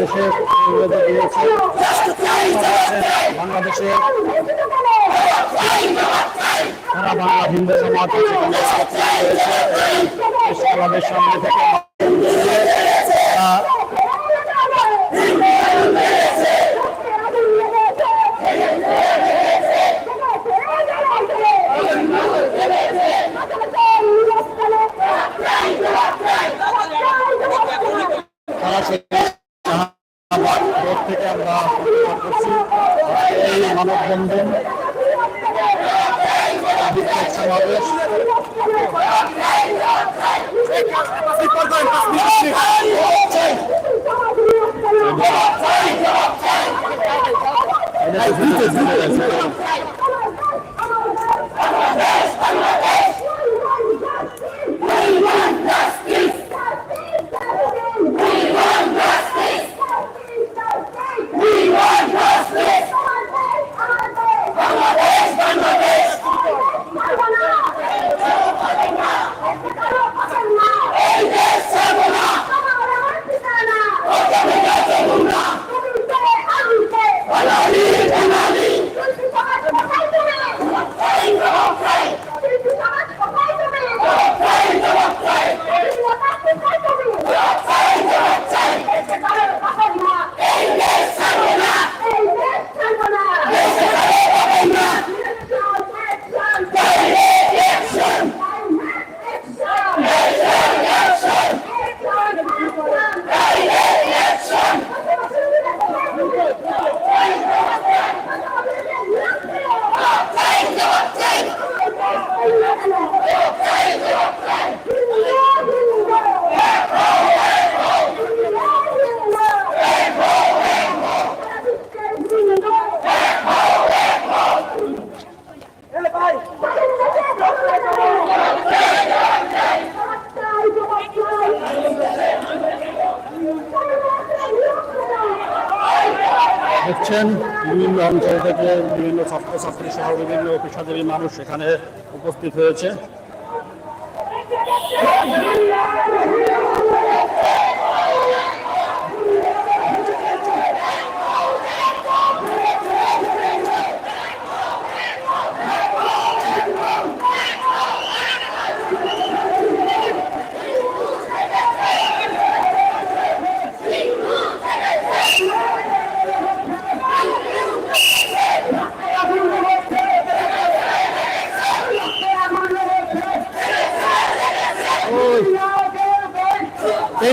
বাংলাদেশে দিয়েছে বাংলাদেশে সারা বাংলা হিন্দু সমাজ ক্লাবের সামনে থেকে সমাবেশ দেখছেন বিভিন্ন অঞ্চল থেকে বিভিন্ন ছাত্রছাত্রী সহ বিভিন্ন পেশাজীবী মানুষ এখানে উপস্থিত হয়েছে।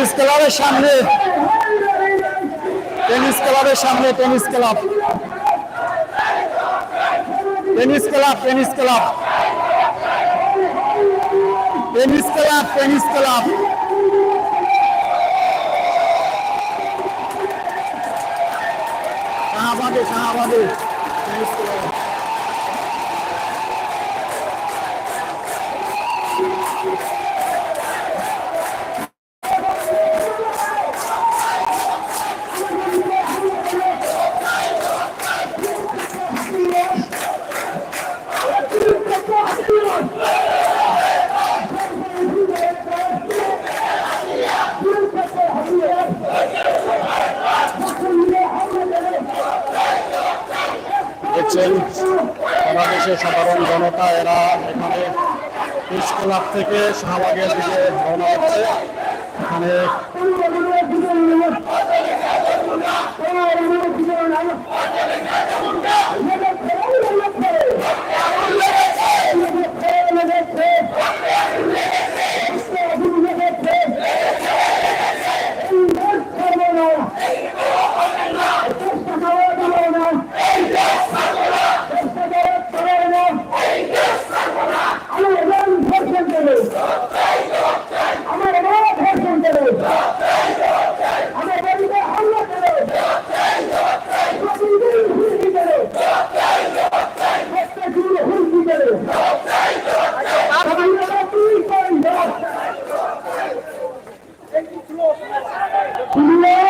টেনিস ক্লাবের সামনে। টেনিস ক্লাবের সামনে, tennis club. Tennis club tennis club. Tennis club tennis club. দেশের সাধারণ জনতা এরা এখানে স্কুলার থেকে শাহবাগের দিকে রওনা হচ্ছে। এখানে Não! É?